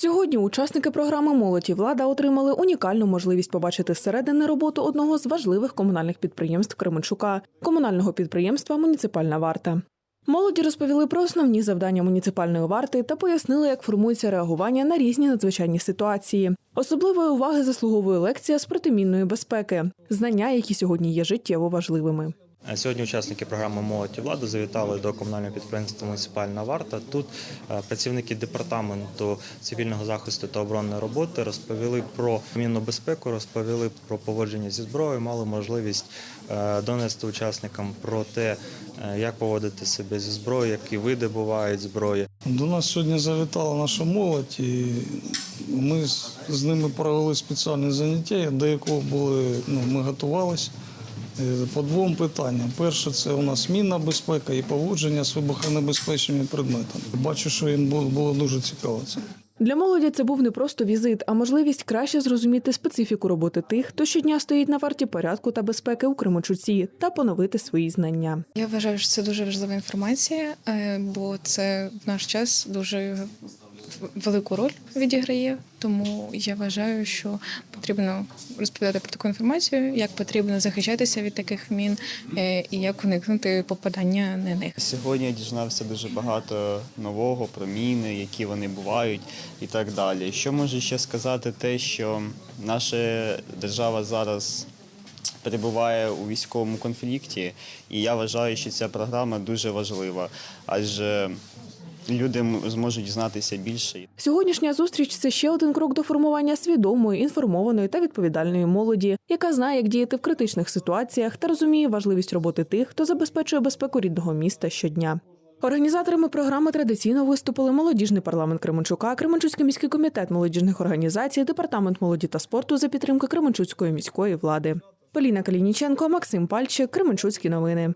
Сьогодні учасники програми Молодь і влада отримали унікальну можливість побачити зсередини роботу одного з важливих комунальних підприємств Кременчука комунального підприємства Муніципальна варта. Молоді розповіли про основні завдання муніципальної варти та пояснили, як формується реагування на різні надзвичайні ситуації. Особливої уваги заслуговує лекція з протимінної безпеки, знання, які сьогодні є життєво важливими. Е, Сьогодні учасники програми Молодь і влада завітали до комунального підприємства Муніципальна варта. Тут е, працівники департаменту цивільного захисту та оборонної роботи розповіли про мінну безпеку, розповіли про поводження зі зброєю, мали можливість е, донести учасникам про те, як поводити себе зі зброєю, які види бувають зброї. До нас сьогодні завітала наша молодь, і ми з- ними провели спеціальне заняття, до якого були, ну, ми готувалися по двом питанням. Перше, це у нас мінна безпека і поводження з вибухонебезпечними предметами. Бачу, що їм було, дуже цікаво це. Для молоді це був не просто візит, а можливість краще зрозуміти специфіку роботи тих, хто щодня стоїть на варті порядку та безпеки у Кременчуці та поновити свої знання. Я вважаю, що це дуже важлива інформація, е, бо це в наш час дуже велику роль відіграє. Тому я вважаю, що потрібно розповідати про таку інформацію, як потрібно захищатися від таких мін е, і як уникнути попадання на них. Сьогодні я дізнався дуже багато нового про міни, які вони бувають і так далі. Що можу ще сказати, те, що наша держава зараз перебуває у військовому конфлікті, і я вважаю, що ця програма дуже важлива, адже люди зможуть дізнатися більше. Сьогоднішня зустріч це ще один крок до формування свідомої, інформованої та відповідальної молоді, яка знає, як діяти в критичних ситуаціях та розуміє важливість роботи тих, хто забезпечує безпеку рідного міста щодня. Організаторами програми традиційно виступили молодіжний парламент Кременчука, Кременчуцький міський комітет молодіжних організацій, департамент молоді та спорту за підтримки Кременчуцької міської влади. Поліна Калініченко, Максим Пальчик, Кременчуцькі новини.